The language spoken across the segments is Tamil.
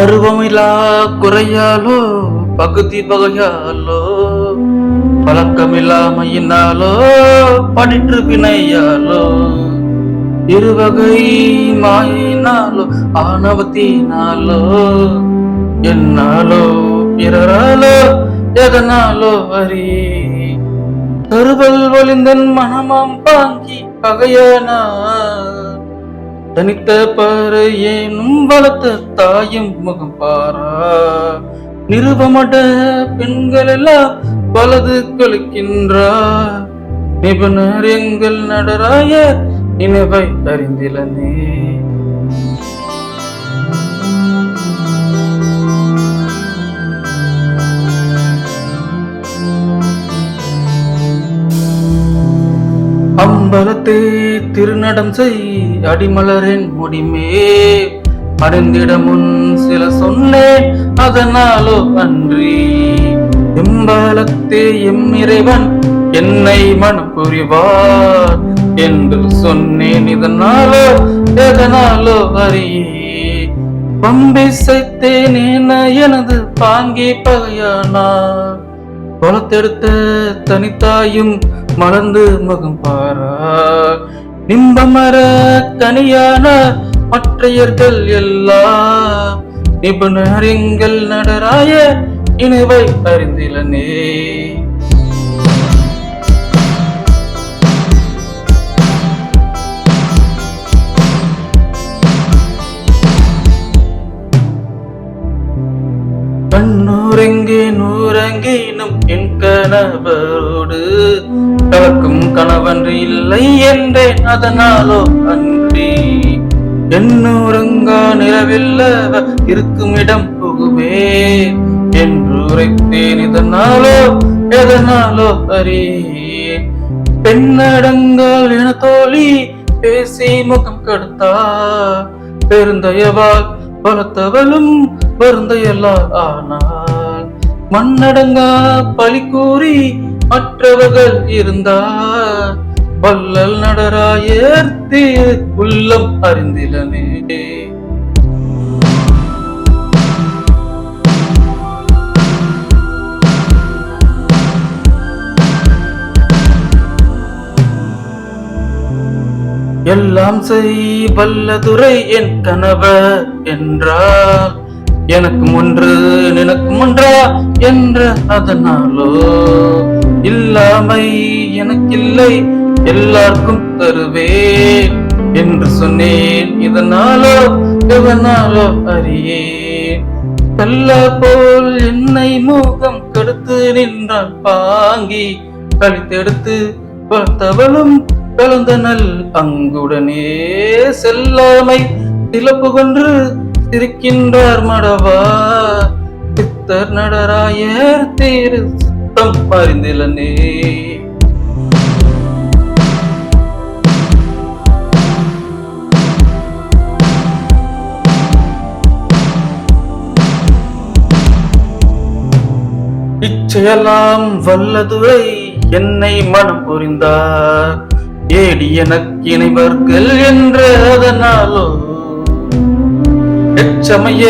பருவமிலா குறையாலோ பகுதி பகையாலோ பழக்கமில்லாமையினாலோ படிற்று பிணையாலோ இருவகை மாயினாலோ ஆணவத்தினாலோ என்னாலோ பிறராலோ எதனாலோ அறி கருவல் வலிந்தன் மனமாம் பாங்கி பகையானா தனித்த பாறை ஏனும் வளர்த்த தாயும் முகம் பாரா. நிருபமட பெண்கள் எல்லாம் வலது கழிக்கின்றா நிபுணர் எங்கள் நடராய நினைவை அறிந்திலனே. அம்பலத்தே திருநடம் செய் அடிமலரின் முடிமே. அடைந்திட முன் சில சொன்னேன் அதனாலோ அன்றி. எம்பாலத்தே எம் இறைவன் என்னை மனம் புரிவார் என்று சொன்னேன் இதனாலோ எதனாலோ அறியே. பம்பிசைத்தேன் என எனது பாங்கி பகையானார். குளத்தெடுத்த தனித்தாயும் மலர்ந்து முகம் பாரா. நிம்பமர கனியான மற்றையர்கள் எல்லாம் நிபுணர் எங்கள் நடராய இணைவை அறிந்திலனே. கண்ணூரெங்கே நூறங்கேனும் என் கணவரோடு. கலக்கும் கணவன்று இல்லை என்றேன் அதனாலோ அன்றி எண்ணூரங்கா நிலவில்ல இருக்கும் இடம் புகுவே என்று உரைத்தேன் இதனாலோ எதனாலோ அறி பெண்ணடங்கால் என தோழி பேசி முகம் கடுத்தா. பெருந்தயவால் பலத்தவளும் வருந்தையல்லால் ஆனா. மண்ணடங்கா பழி கூறி மற்றவர்கள் இருந்தா வள்ளல் நடராயர்த்தி உள்ளம் அறிந்திலனே. எல்லாம் செய் வல்லதுரை என் கணவர் என்றால் எனக்கும் ஒன்று நினக்கும் ஒன்றா என்ற அதனாலோ? இல்லாமை எனக்கில்லை எல்லாருக்கும் தருவேன் என்று சொன்னேன். இதனாலோ எதனாலோ அறியேன். கல்ல போல் என்னை மூகம் கடுத்து நின்றான் பாங்கி கழித்தெடுத்து பார்த்தவளும் கலந்தனல் அங்குடனே செல்லாமை சிலப்பு கொன்று சிரிக்கின்றார் மடவா சித்தர் நடராயர் தேரு சித்தம் பரிந்திலனே. இச்செயலாம் வல்லதுரை என்னை மனம் புரிந்தார். ஏடி எனக்கிணைவர்கள் என்று அதனாலோ எச்சமய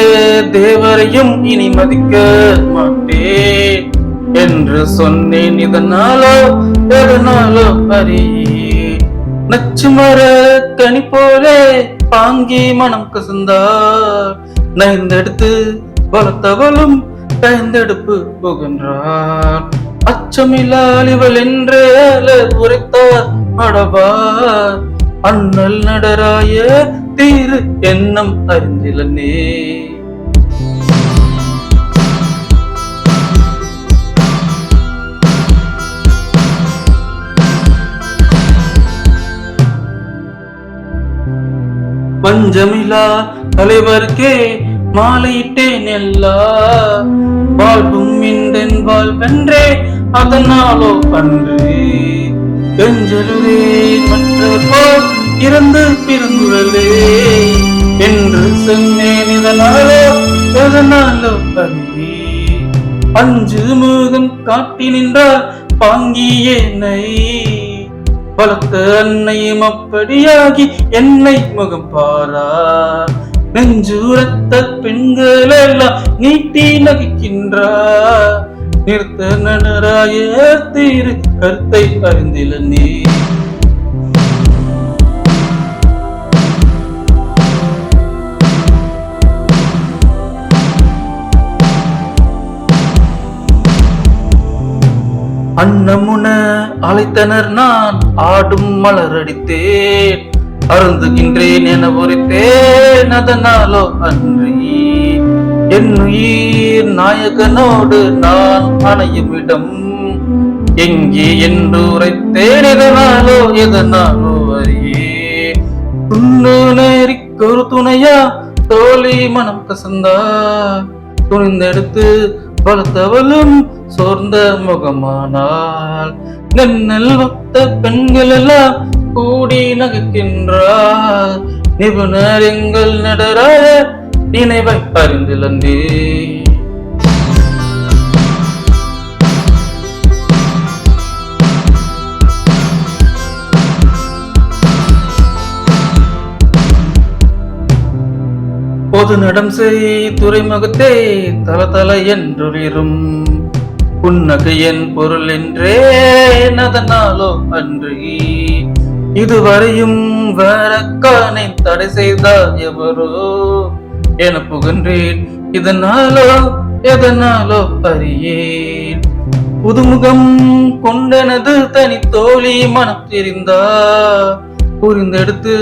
தேவரையும் இனி மதிக்க மாட்டேன் என்று சொன்னேன். இதனாலோ எதனாலோ அறி நச்சுமர கனி போலே பாங்கி மனம் கசந்தார். நயந்தெடுத்து வளர்த்தவளும் கயந்தெடுப்பு புகின்றார். அச்சமில்லால் இவள் என்றே உரைத்தார் அடவார். அண்ணல் நடராய தீரு எண்ணம் அறிந்திலனே பஞ்சமிலா தலைவர்க்கே மாலையிட்டேன் எல்லா. வாழ்வும் இன்றென் வாழ்வென்றே அதனாலோ அன்று. கெஞ்சலுவே மற்றவர் போல் இறந்து பிறந்துழலே என்று சொன்னேன் இதனாலோ எதனாலோ அறியே அஞ்சு முகம் காட்டி நின்றார் பாங்கி என்னை. பலத்த அன்னையும் அப்படியாகி என்னை முகம் பாரா. நெஞ்சுரத்த பெண்கள் எல்லாம் நீட்டி நகைக்கின்றார் நிறுத்த நடராய தீரு கருத்தை அறிந்தில நீ. அன்னமுன அழைத்தனர் நான் ஆடும் மலரடித்தேன் அருந்துகின்றேன் என உரைத்தேன் அதனாலோ அன்றி. என் உயிர் நாயகனோடு நான் அணையும் இடம். எங்கே என்று உரைத்தேன் எதனாலோ எதனாலோ அறியே ஒரு துணையா தோழி மனம் கசந்தா. துணிந்தெடுத்து பலத்தவளும் சோர்ந்த முகமானால். நன்னல் ஒத்த பெண்கள் எல்லாம் கூடி நகைக்கின்றார். நிபுணர் எங்கள் நடராய நினைவை அறிந்திழந்தே பொது நடம் செய் துறைமுகத்தே தல தல என்றொளிரும் புன்னகையின் பொருள் என்றே அதனாலோ அன்று. இதுவரையும் வேற காணை தடை செய்தார் எவரோ என புகன்றேன். இதனாலோ எதனாலோ அறியேன். புதுமுகம் கொண்டனது தனி தோழி மனம் தெரிந்தா. புரிந்தெடுத்து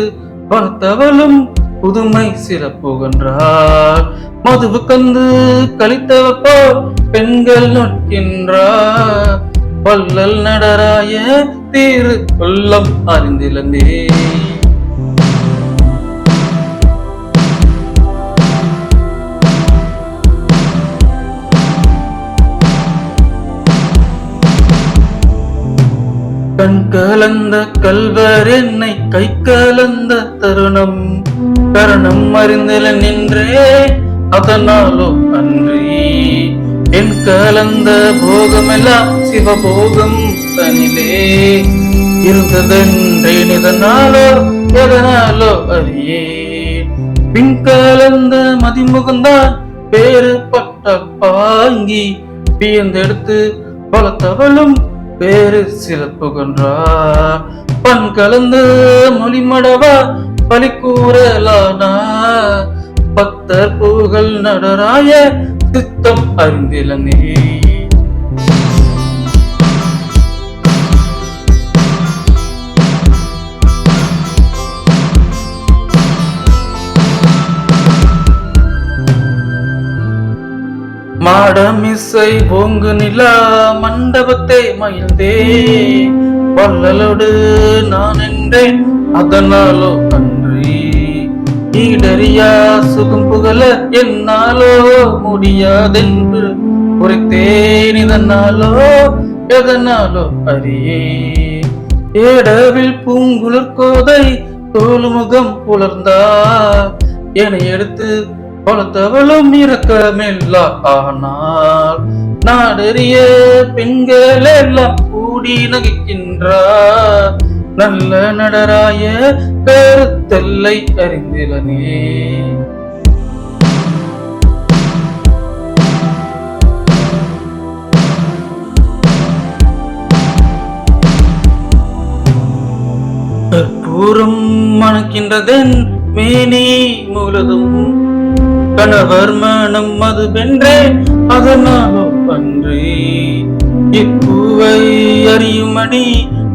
வளர்த்தவளும் புதுமை சிறப்புகின்றார் மதுவு கந்து கழித்தவப்போ பெண்கள் நோக்கின்றார் பல்லல் நடராய தீரு உள்ளம் அறிந்திலந்தே கண் கலந்த கல்வர் என்னை கை கலந்த தருணம். கரணம் அறிந்தில நின்றே அதனாலோ அன்றி. என் கலந்த போகமெல்லாம் சிவபோகம் தனிலே. இருந்ததென்றேன் இதனாலோ எதனாலோ அறியே பின் கலந்த மதிமுகந்தான் பேரு பட்ட பாங்கி. பியந்தெடுத்து பல தவளும் பேரு சிறப்பு சிறப்புகன்றா பண் கலந்து மொழிமடவா பலி கூறலானா? பக்தர் பூகள் நடராய சித்தம் அறிந்திலனே. மாடமிசை ஓங்கு நிலா மண்டபத்தை மகிழ்ந்தே வள்ளலோடு நான் என்றேன் அதனாலோ அன்றி ஈடறியா சுகம் புகழ என்னாலோ முடியாதென்று உரைத்தேன் இதனாலோ எதனாலோ அறியே ஏடவில் பூங்குளிர் கோதை தோல்முகம் புலர்ந்தா என எடுத்து பலத்தவளும் இரக்கமில்லா ஆனால் நாடறிய பெண்கள் எல்லாம் கூடி நகைக்கின்றார். நல்ல நடராய கருத்தல்லை அறிந்திலனே. கற்பூரம் மணக்கின்றதென் மேனி முழுதும் கணவர் மனம் அது வென்றே அதனாலோ பன்றே. இப்பூவை அறியுமடி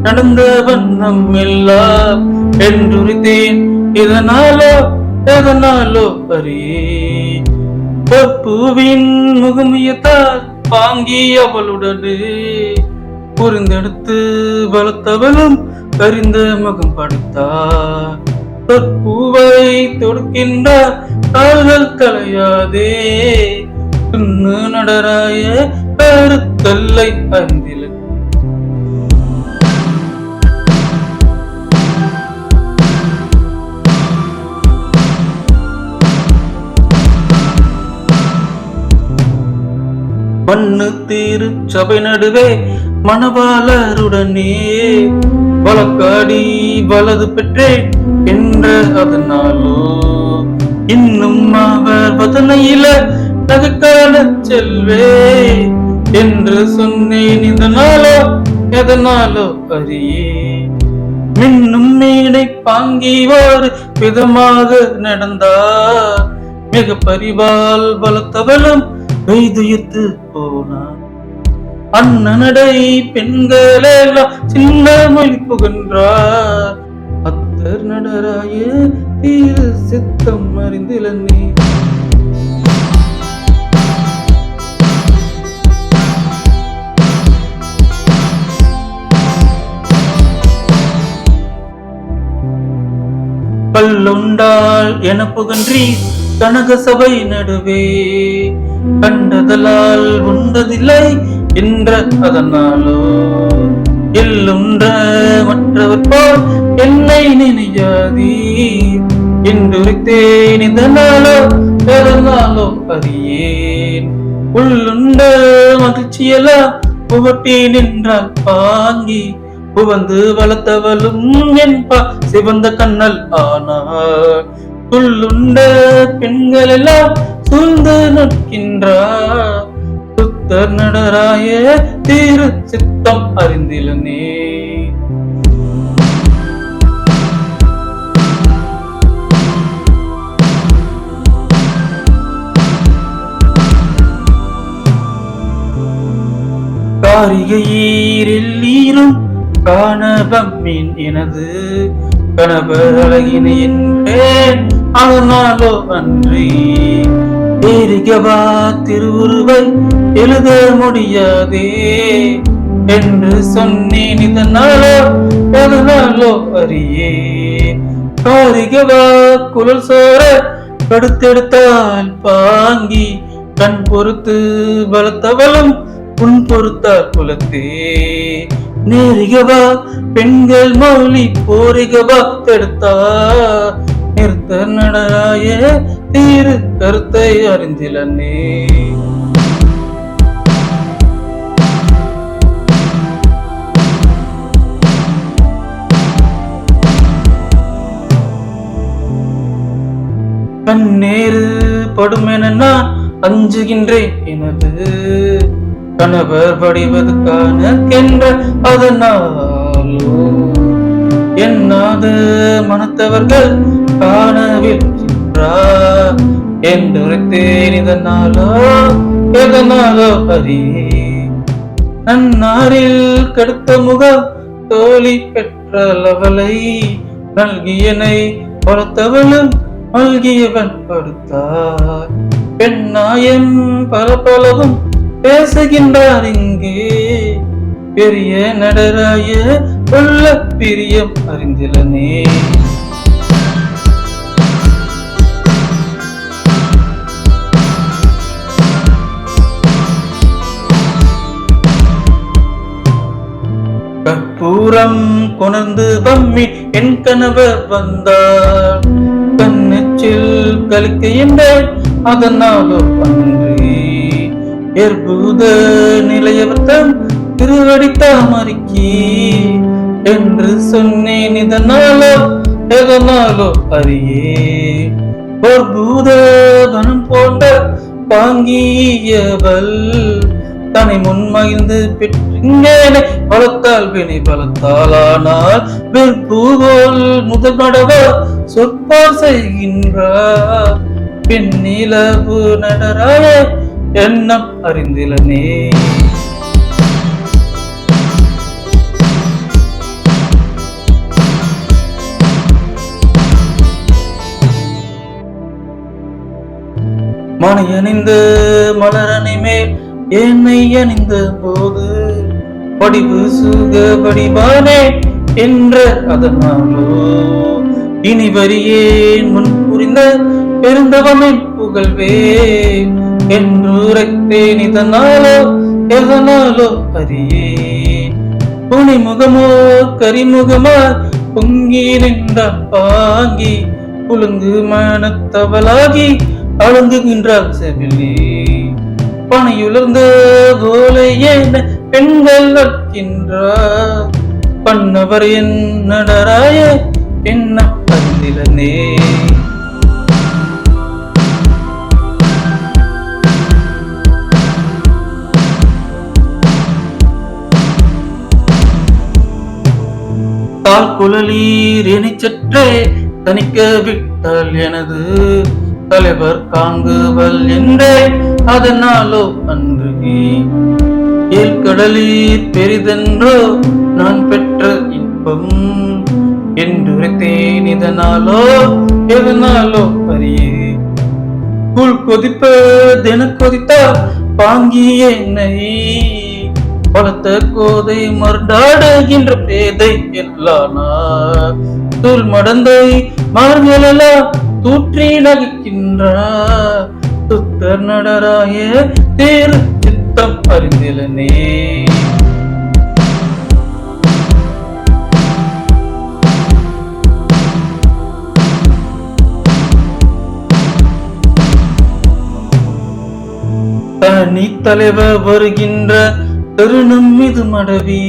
நடந்த வண்ணம் இல்லா என்றுரித்தேன். இதனாலோ எதனாலோ அறியே. பூவின் முகமியத்தால் வாங்கி அவளுடனே. புரிந்தெடுத்து வளர்த்தவளும் கரிந்த முகம் படுத்தார். தொற்பூவை தொடுக்கின்றார் கால்கள் கலையாதே. துண்ணு நடராய கருத்தல்லை பந்தில. மண்ணு தீரு சபை நடுவே மணவாளருடனே. வழக்காடி வலது பெற்றேன். என்ற அதனாலோ? இன்னும் அவர் வதனையில செல்வே என்று சொன்னேன் இந்த நாளோ எதனாலோ அறியே மின்னும் மீனை பாங்கிவாறு விதமாக நடந்தார் மிக பரிவால் பலத்தவளும் வைதுயிர்த்து போனார் அண்ணனடை பெண்கள் எல்லாம் சின்ன மொழி புகன்றார். அத்தர் நடராய தீரு சித்தம் அறிந்திலன்னே உள்ளுண்டால் என புகன்றி கனக சபை நடுவே. கண்டதலால் உண்டதில்லை என்ற அதனாலோ. எல்லுன்ற மற்றவர் போல் என்னை நினையாதீ. என்றுரைத்தேன் இந்த எதனாலோ அறியேன். உள்ளுண்ட மகிழ்ச்சியெல்லாம் புகட்டி நின்றால் பாங்கி. புவந்து வளர்த்தவளும் என்பா. சிவந்த கண்ணல் ஆனார். உள்ளுண்ட பெண்கள் எல்லாம் சூழ்ந்து நிற்கின்றார். சுத்தர் நடராய தீரு சித்தம் அறிந்திலனே. காரிகையீரில் நீரும் காணபம்மின் எனது கணவர் அழகினை என்பேன் அதனாலோ அன்றி ஏரிகவா திருவுருவை எழுத முடியாதே என்று சொன்னேன் இதனாலோ எதனாலோ அறியே காரிகவா குரல் சோர படுத்தெடுத்தால் பாங்கி கண் பொறுத்து பலத்தவளும் உன் பொறுத்தால் குலத்தே. நேரிகவா பெண்கள் மௌலி போரிகவா தடுத்தா நிறுத்த நடராய தீரு கருத்தை அறிந்திலனே. கண்ணேறு படுமென நான் அஞ்சுகின்றேன் எனது கணவர் படிவதற்கான கென்ற அதனாலோ என்னாது மனத்தவர்கள் காணவில் என்றுரைத்தேன் இதனாலோ எதனாலோ அறியே நன்னாரில் கடுத்த முகம் தோழி பெற்றளவளை நல்கியனை பொறுத்தவளும் மல்கியவன் படுத்தார். பெண்ணாயம் பல பலவும் பேசுகின்றார் இங்கே. பெரிய நடராய உள்ள பிரியம் அறிந்திலனே. கற்பூரம் கொணர்ந்து பம்மி என் கணவர் வந்தார். கண்ணச்சில் கலிக்க என்றேன் அதனாலோ அன்றி ஏற்புத நிலையவர்த்தம் திருவடி தாமரிக்கு என்று சொன்னேன் இதனாலோ எதனாலோ அறியே. ஒரு பூத கணம் போன்ற பாங்கியவள் தன்னை முன்மகிழ்ந்து பெற்றிங்கேனே. பலத்தால் வினை பலத்தாலானால் வெற்பூவோல் முதல் நடவ சொற்பார் செய்கின்றார். பெண்ணிலவு நடராய எண்ணம் அறிந்திலனே மணி அணிந்து மலரணி மேல் என்னை அணிந்த போது? படிவு சுக படிவானே என்ற அதனாலோ? இனி வரியேன் முன் புரிந்த பெருந்தவமே புகழ்வே. என்னூரைத்தேன் இதனாலோ எதனாலோ அறியே புனிமுகமோ கரிமுகமா பொங்கி நின்ற பாங்கி குலுங்கு மனத்தவளாகி அழுங்குகின்றார் செவிலி. பனையுலர்ந்த போல என்ன பெண்கள் வக்கின்றார் பண்ணவர் என் நடராய என்ன பந்திலனே கால் குழலீர் எனச் தணிக்க விட்டால் எனது தலைவர் காங்குவல் என்றே. அதனாலோ அன்று ஏற்கடலீர் பெரிதென்றோ நான் பெற்ற இன்பம் என்றுரைத்தேன் இதனாலோ எதனாலோ அறியே புல் கொதிப்ப தின கொதித்தா பாங்கிய என்னை பலத்த கோதை மருண்டாடுகின்ற பேதை எல்லானார். தூள் மடந்தை மார்களெல்லாம் தூற்றி நகைக்கின்றார். சுத்தர் நடராய தேர் சித்தம் அறிந்திலனே. தனி தலைவர் வருகின்ற தருணம் இது மடவி.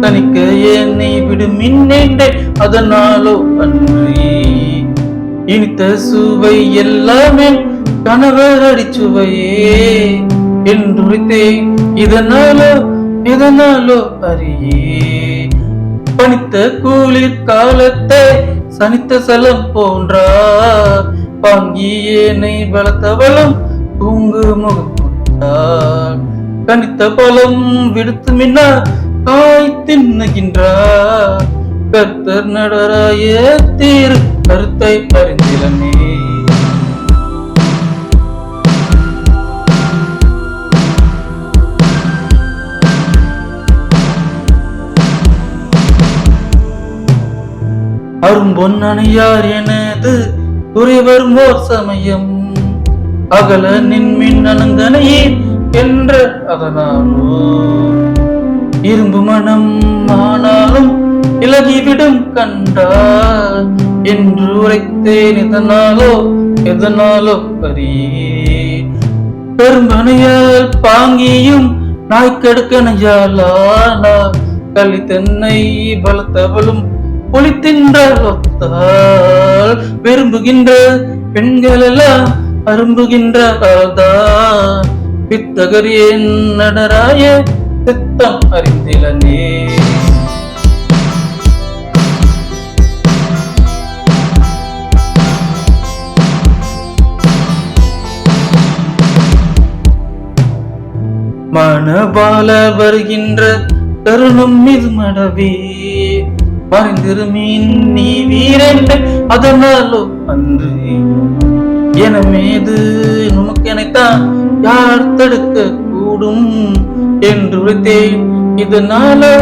தனிக்க என்னை விடும் மின்னேண்டே அதனாலோ அன்றி. இனித்த சுவை எல்லாமே கணவர் அடிச்சுவையே. என்றுரைத்தேன் இதனாலோ இதனாலோ அறியே. பனித்த குளிர் காலத்தை சனித்த சலம் போன்றா. பாங்கியேனை பலத்தவளம் தூங்கு முகத்தால் கனித்த பலம் விடுத்து மின்ன காய் தின்னுகின்றார் கர்த்தர் நடராய தீர் கருத்தை அறிந்திலனே அரும்பொன்னணியார் எனது துறைவர் மோர் சமயம். அகல நின்மின் அனங்கனையே என்று அதனாலோ இரும்பு மனம் ஆனாலும் இலகிவிடும் கண்டார் என்று உரைத்தேன் இதனாலோ எதனாலோ அறியே பெரும்பனையால் பாங்கியும் நாய்க்கெடுக்கணையாலானா களி தென்னை பலத்தவளும் பொலித்தின்றால் ஒத்தால் விரும்புகின்ற பெண்கள் எல்லாம் அரும்புகின்ற கால்தான் பித்தகர் என் நடராய சித்தம் அறிந்திலனே மனபால வருகின்ற தருணம் இது மடவே. மறைந்திருமீன் நீ வீரன் அதனாலோ அன்று. எனமேது நுமக்கெனைத்தான் யார் தடுக்க கூடும் என்று உரைத்தேன். இதனாலோ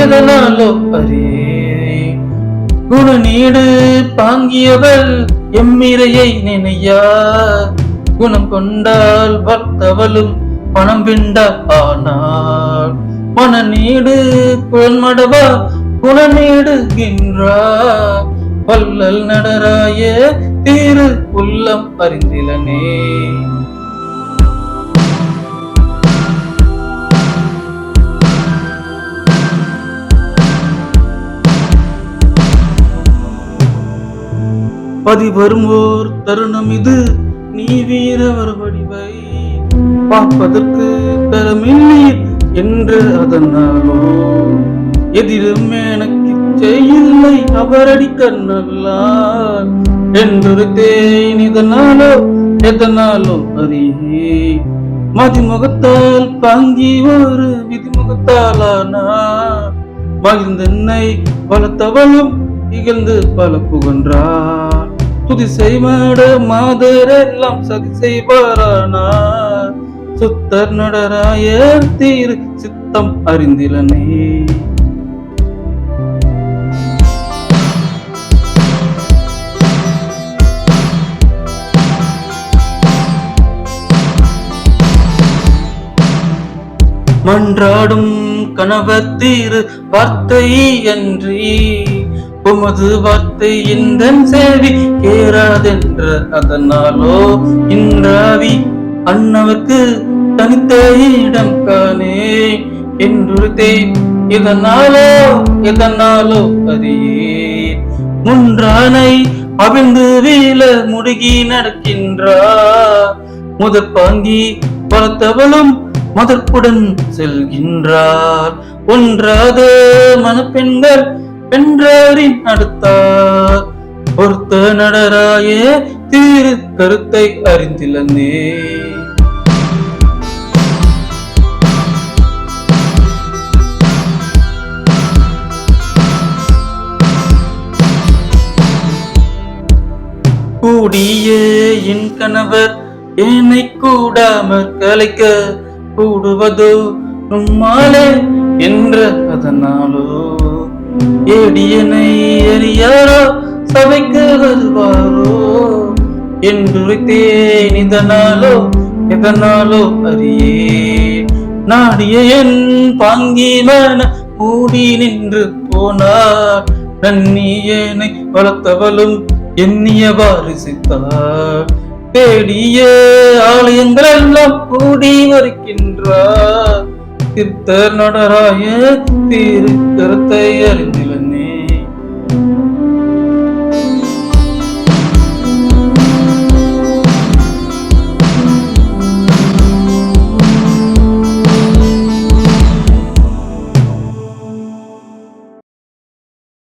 எதனாலோ அரே குணநீடு பாங்கியவள் எம்மிரையை நினையா? குணம் கொண்டால் வர்த்தவளும் பணம் விண்ட ஆனால் மனநீடு குழன்மடவா குணநீடுகின்றா? வல்லல் நடராய திரு உள்ளம் பரிந்திலனே. பதி ஓர் தருணம் இது நீ வீரவர் வடிவை பார்ப்பதற்கு தரமில்லீர் என்று அதனாலோ. எதிரும் எனக்கு செய்யில்லை அவரடி கண்ணல்லார். என்று தேன் இதனாலோ எதனாலோ அறியே. மதிமுகத்தால் பாங்கி ஒரு விதிமுகத்தாலானா? மகிழ்ந்தென்னை பலத்தவளும் இகழ்ந்து பல புகன்றார் துதி செய்மாட மாதரெல்லாம் சதி செய்வாரானார் சுத்தர் நடராயர் தீர் சித்தம் அறிந்திலனே. மன்றாடும் கணவத்தீர் வார்த்தை அன்றி. உமது வார்த்தை இந்த சேவி கேராதென்ற அதனாலோ இன்றாவி அன்னவர்க்கு தனித்த இடம் காணே என்றுரைத்தேன் இதனாலோ இதனாலோ அறியே முன்றானை அவிழ்ந்து வீழ முடுகி நடக்கின்றார் முதற் பாங்கி மதற்புடன் செல்கின்றார். ஒன்றாது மனப்பெண்கள் பெண்றாரின் அடுத்தார். பொறுத்த நடராயே தீரு கருத்தை அறிந்திலந்தே கூடியே என் கணவர் என்னை கூடாமற் கலைக்க கூடுவதோ உம்மாலே என்ற அதனாலோ? ஏடியனை அறியாரோ சபைக்கு வருவாரோ? என்றுரைத்தேன் இதனாலோ எதனாலோ அறியே நாடிய என் பாங்கிமன மூடி நின்று போனார். நன்னியனை வளர்த்தவளும் எண்ணிய வாரிசித்தார் தேடிய ஆலயங்கள் எல்லாம் கூடி வருகின்றார். சித்தர் நடராய திரு கருத்தை